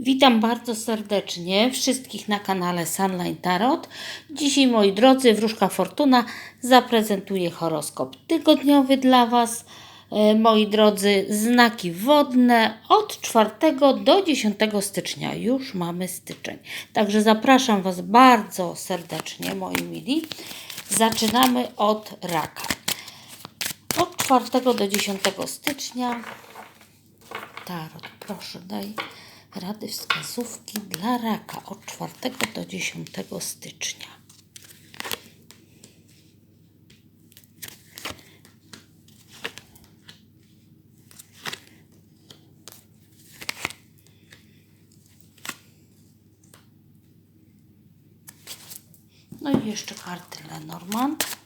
Witam bardzo serdecznie wszystkich na kanale Sunline Tarot. Dzisiaj, moi drodzy, Wróżka Fortuna zaprezentuje horoskop tygodniowy dla Was. E, Moi drodzy, znaki wodne od 4 do 10 stycznia. Już mamy styczeń. Także zapraszam Was bardzo serdecznie, moi mili. Zaczynamy od raka. Od 4 do 10 stycznia Tarot, proszę daj rady wskazówki dla raka od 4 do 10 stycznia. No i jeszcze karty Lenormand.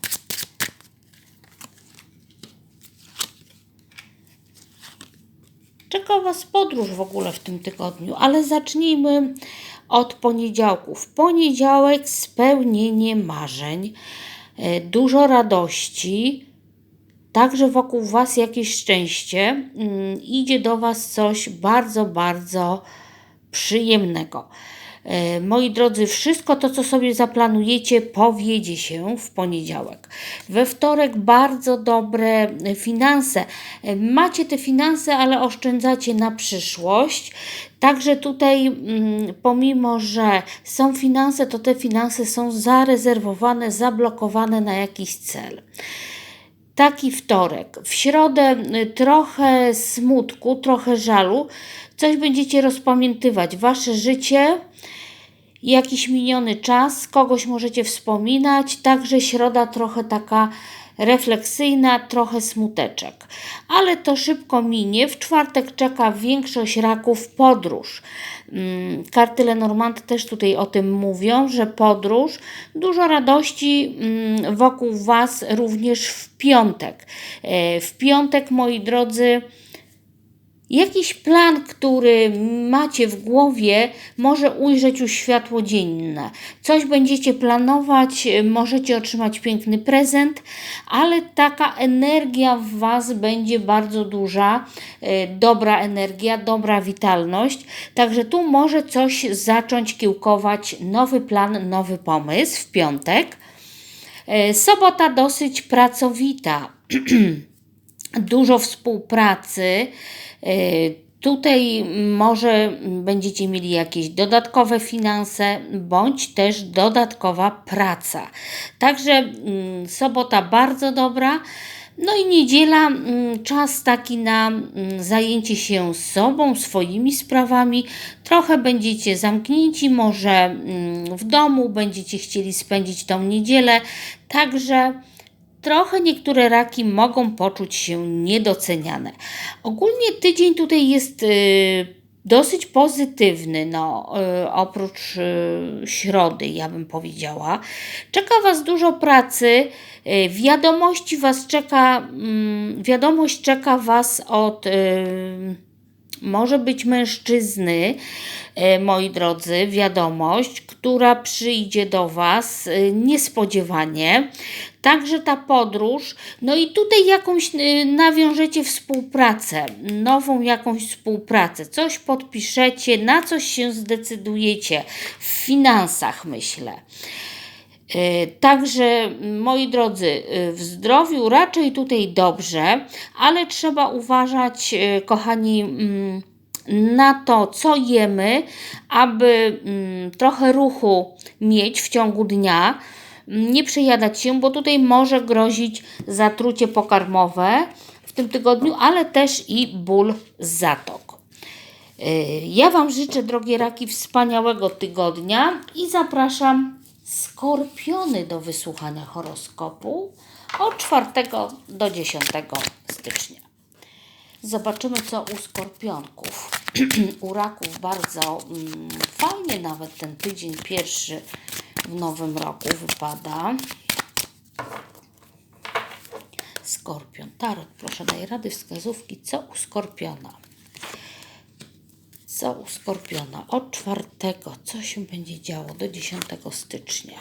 Czeka Was podróż w ogóle w tym tygodniu, ale zacznijmy od poniedziałku. W poniedziałek spełnienie marzeń, e, dużo radości, także wokół Was jakieś szczęście. Mm, Idzie do Was coś bardzo, bardzo przyjemnego. E, Moi drodzy, wszystko to, co sobie zaplanujecie, powiedzie się w poniedziałek. We wtorek bardzo dobre e, finanse. E, Macie te finanse, ale oszczędzacie na przyszłość. Także tutaj, mm, pomimo że są finanse, to te finanse są zarezerwowane, zablokowane na jakiś cel taki wtorek. W środę y, trochę smutku, trochę żalu. Coś będziecie rozpamiętywać. Wasze życie, jakiś miniony czas, kogoś możecie wspominać. Także środa trochę taka refleksyjna, trochę smuteczek. Ale to szybko minie. W czwartek czeka większość raków podróż. Mm, Karty Lenormand też tutaj o tym mówią, że podróż, dużo radości mm, wokół Was również w piątek. E, W piątek, moi drodzy, Jakiś plan, który macie w głowie, może ujrzeć już światło dzienne. Coś będziecie planować, e, możecie otrzymać piękny prezent, ale taka energia w Was będzie bardzo duża, e, dobra energia, dobra witalność. Także tu może coś zacząć kiełkować, nowy plan, nowy pomysł w piątek. E, Sobota dosyć pracowita dużo współpracy. Y, Tutaj może będziecie mieli jakieś dodatkowe finanse, bądź też dodatkowa praca. Także mm, sobota bardzo dobra. No i niedziela mm, czas taki na mm, zajęcie się sobą, swoimi sprawami. Trochę będziecie zamknięci, może w domu, będziecie chcieli spędzić tą niedzielę. Także trochę niektóre raki mogą poczuć się niedoceniane. Ogólnie tydzień tutaj jest y, dosyć pozytywny, no, y, oprócz y, środy, ja bym powiedziała. Czeka Was dużo pracy, wiadomości Was czeka, mm, wiadomość czeka Was od. Może być mężczyzny, e, moi drodzy, wiadomość, która przyjdzie do Was e, niespodziewanie. Także ta podróż, no i tutaj jakąś e, nawiążecie współpracę, nową jakąś współpracę, coś podpiszecie, na coś się zdecydujecie w finansach, myślę. E, Także, moi drodzy, e, w zdrowiu raczej tutaj dobrze, ale trzeba uważać, e, kochani, mm, na to, co jemy, aby mm, trochę ruchu mieć w ciągu dnia. Nie przejadać się, bo tutaj może grozić zatrucie pokarmowe w tym tygodniu, ale też i ból zatok. Ja Wam życzę, drogie raki, wspaniałego tygodnia i zapraszam skorpiony do wysłuchania horoskopu od 4 do 10 stycznia. Zobaczymy, co u skorpionków. u raków bardzo mm, fajnie nawet ten tydzień pierwszy w nowym roku wypada. Skorpion. Tarot, proszę daj rady, wskazówki, co u skorpiona. Co u Skorpiona? Od czwartego, co się będzie działo do 10 stycznia?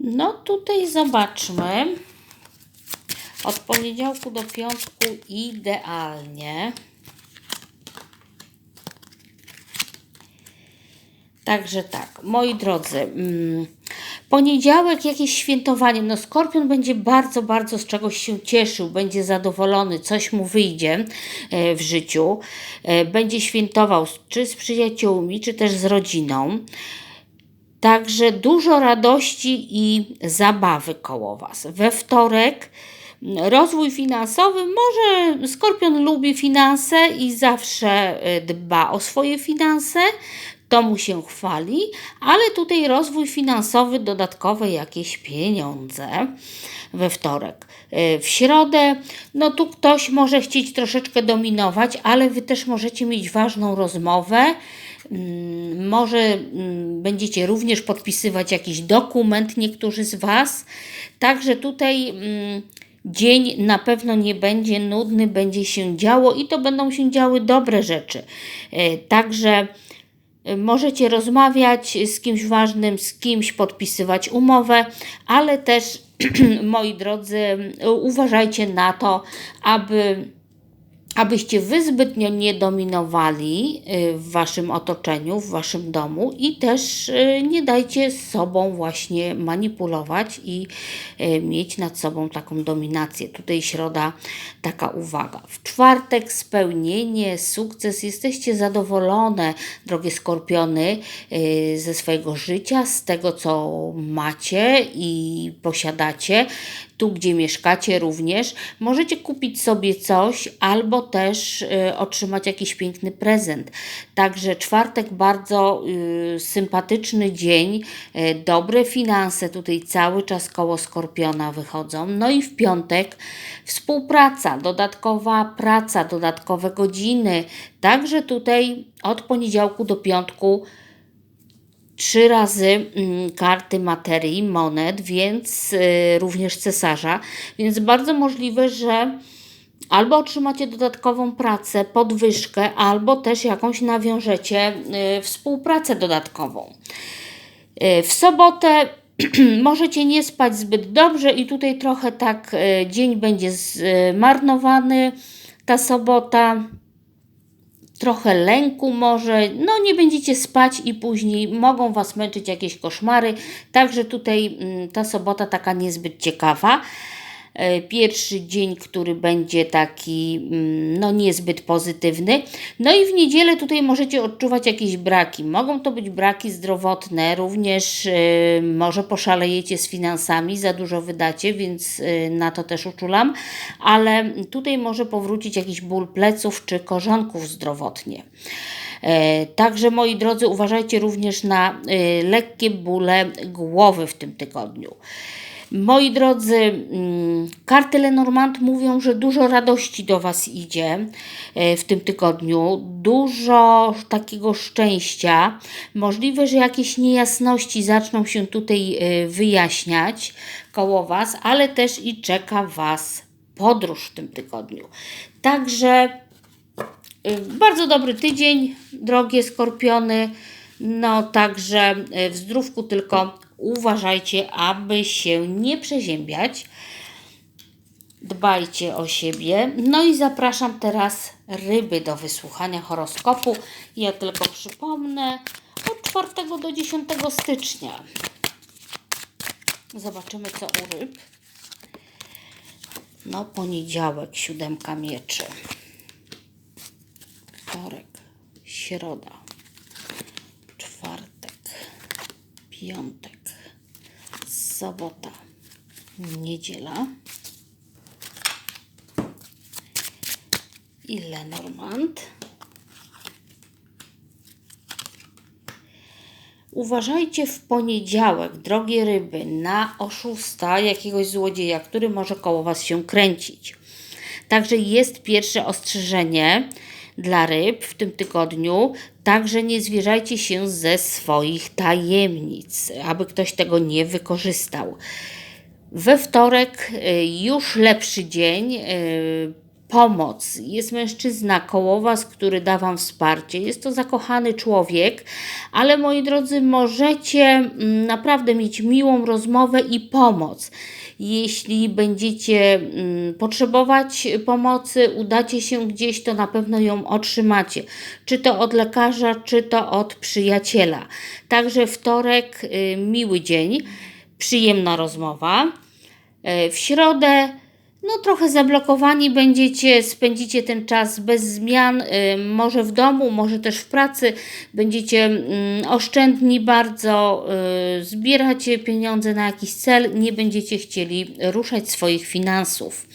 No tutaj zobaczmy. Od poniedziałku do piątku idealnie. Także tak, moi drodzy, mm, poniedziałek jakieś świętowanie. No Skorpion będzie bardzo, bardzo z czegoś się cieszył, będzie zadowolony, coś mu wyjdzie e, w życiu. E, będzie świętował czy z przyjaciółmi, czy też z rodziną. Także dużo radości i zabawy koło Was. We wtorek mm, rozwój finansowy. Może Skorpion lubi finanse i zawsze y, dba o swoje finanse. To mu się chwali, ale tutaj rozwój finansowy, dodatkowe jakieś pieniądze we wtorek. Y, W środę, no tu ktoś może chcieć troszeczkę dominować, ale Wy też możecie mieć ważną rozmowę. Mm, Może mm, będziecie również podpisywać jakiś dokument, niektórzy z Was. Także tutaj mm, dzień na pewno nie będzie nudny, będzie się działo i to będą się działy dobre rzeczy. E, Także możecie rozmawiać z kimś ważnym, z kimś podpisywać umowę, ale też, moi drodzy, uważajcie na to, aby abyście wy zbytnio nie dominowali y, w waszym otoczeniu, w waszym domu i też y, nie dajcie sobą właśnie manipulować i y, mieć nad sobą taką dominację. Tutaj środa taka uwaga. W czwartek spełnienie, sukces, jesteście zadowolone, drogie skorpiony, ze swojego życia, z tego co macie i posiadacie tu, gdzie mieszkacie również. Możecie kupić sobie coś albo też y, otrzymać jakiś piękny prezent. Także czwartek bardzo y, sympatyczny dzień, y, dobre finanse tutaj cały czas koło Skorpiona wychodzą. No i w piątek współpraca, dodatkowa praca, dodatkowe godziny. Także tutaj od poniedziałku do piątku trzy razy mm, karty materii, monet, więc y, również cesarza, więc bardzo możliwe, że albo otrzymacie dodatkową pracę, podwyżkę, albo też jakąś nawiążecie y, współpracę dodatkową. Y, W sobotę możecie nie spać zbyt dobrze i tutaj trochę tak dzień będzie zmarnowany, ta sobota trochę lęku może, no nie będziecie spać i później mogą Was męczyć jakieś koszmary, także tutaj mm, ta sobota taka niezbyt ciekawa. E, Pierwszy dzień, który będzie taki mm, no niezbyt pozytywny. No i w niedzielę tutaj możecie odczuwać jakieś braki. Mogą to być braki zdrowotne, również e, może poszalejecie z finansami, za dużo wydacie, więc e, na to też uczulam, ale tutaj może powrócić jakiś ból pleców czy korzonków zdrowotnie. Także moi drodzy, uważajcie również na lekkie bóle głowy w tym tygodniu. Moi drodzy, mm, karty Lenormand mówią, że dużo radości do Was idzie e, w tym tygodniu, dużo takiego szczęścia. Możliwe, że jakieś niejasności zaczną się tutaj e, wyjaśniać koło Was, ale też i czeka Was podróż w tym tygodniu. Także Y, Bardzo dobry tydzień, drogie skorpiony. No, także w zdrówku tylko uważajcie, aby się nie przeziębiać. Dbajcie o siebie. No i zapraszam teraz ryby do wysłuchania horoskopu. Ja tylko przypomnę od 4 do 10 stycznia. Zobaczymy co u ryb. No, poniedziałek, siódemka mieczy wtorek, środa, czwartek, piątek, sobota, niedziela i Lenormand. Uważajcie w poniedziałek, drogie ryby, na oszusta jakiegoś złodzieja, który może koło Was się kręcić. Także jest pierwsze ostrzeżenie dla ryb w tym tygodniu. Także nie zwierzajcie się ze swoich tajemnic, aby ktoś tego nie wykorzystał. We wtorek y, już lepszy dzień. Y, pomoc. Jest mężczyzna koło Was, który da Wam wsparcie. Jest to zakochany człowiek, ale moi drodzy, możecie mm, naprawdę mieć miłą rozmowę i pomoc. Jeśli będziecie mm, potrzebować pomocy, udacie się gdzieś, to na pewno ją otrzymacie. Czy to od lekarza, czy to od przyjaciela. Także wtorek, y, miły dzień, przyjemna rozmowa. E, W środę, no trochę zablokowani będziecie, spędzicie ten czas bez zmian, y, może w domu, może też w pracy, będziecie mm, oszczędni bardzo, y, zbieracie pieniądze na jakiś cel, nie będziecie chcieli ruszać swoich finansów.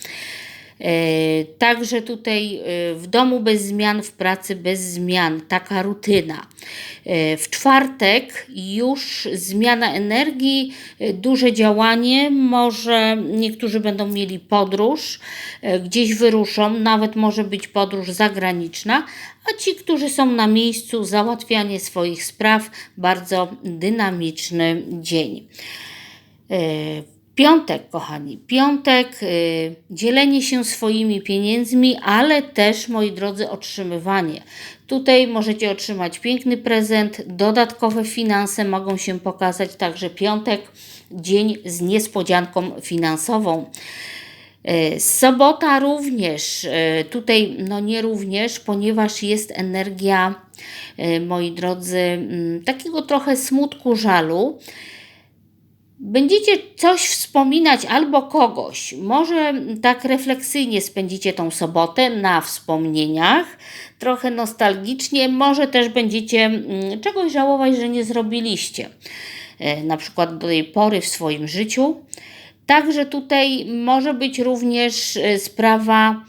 E, Także tutaj e, w domu bez zmian, w pracy bez zmian, taka rutyna. E, W czwartek już zmiana energii, duże działanie, może niektórzy będą mieli podróż, gdzieś wyruszą, nawet może być podróż zagraniczna, a ci, którzy są na miejscu, załatwianie swoich spraw, bardzo dynamiczny dzień. Piątek, kochani, piątek, y, dzielenie się swoimi pieniędzmi, ale też, moi drodzy, otrzymywanie. Tutaj możecie otrzymać piękny prezent, dodatkowe finanse mogą się pokazać, także piątek, dzień z niespodzianką finansową. E, Sobota również, e, tutaj no nie również, ponieważ jest energia, moi drodzy, mm, takiego trochę smutku, żalu. Będziecie coś wspominać albo kogoś. Może tak refleksyjnie spędzicie tą sobotę na wspomnieniach, trochę nostalgicznie. Może też będziecie mm, czegoś żałować, że nie zrobiliście. E, Na przykład do tej pory w swoim życiu. Także tutaj może być również e, sprawa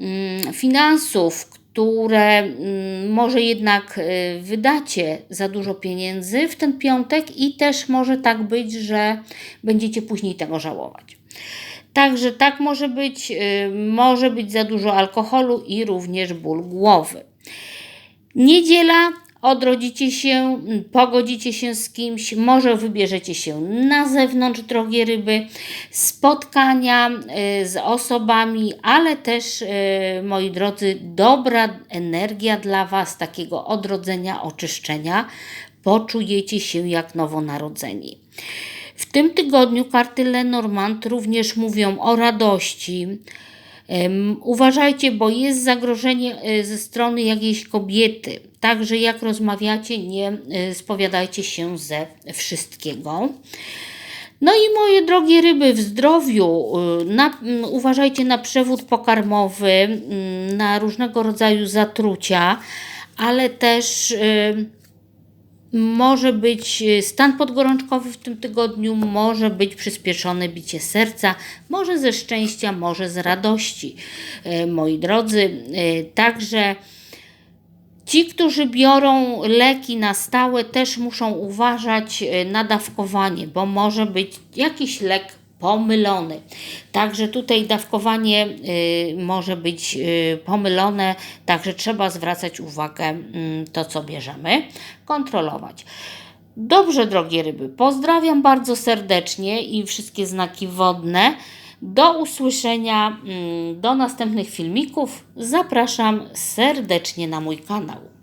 mm, finansów, które mm, może jednak e, wydacie za dużo pieniędzy w ten piątek i też może tak być, że będziecie później tego żałować. Także tak może być, e, może być za dużo alkoholu i również ból głowy. Niedziela odrodzicie się, m, pogodzicie się z kimś, może wybierzecie się na zewnątrz, drogie ryby, spotkania y, z osobami, ale też, y, moi drodzy, dobra energia dla Was, takiego odrodzenia, oczyszczenia. Poczujecie się jak nowonarodzeni. W tym tygodniu karty Lenormand również mówią o radości, Uważajcie, bo jest zagrożenie e, ze strony jakiejś kobiety. Także jak rozmawiacie, nie e, spowiadajcie się ze wszystkiego. No i moje drogie ryby, w zdrowiu y, na, uważajcie na przewód pokarmowy, na różnego rodzaju zatrucia, ale też y, może być y, stan podgorączkowy w tym tygodniu, może być przyspieszone bicie serca, może ze szczęścia, może z radości, e, moi drodzy. E, Także ci, którzy biorą leki na stałe, też muszą uważać e, na dawkowanie, bo może być jakiś lek pomylony. Także tutaj dawkowanie y, może być y, pomylone, także trzeba zwracać uwagę mm, to, co bierzemy, kontrolować. Dobrze, drogie ryby, pozdrawiam bardzo serdecznie i wszystkie znaki wodne. Do usłyszenia, mm, do następnych filmików. Zapraszam serdecznie na mój kanał.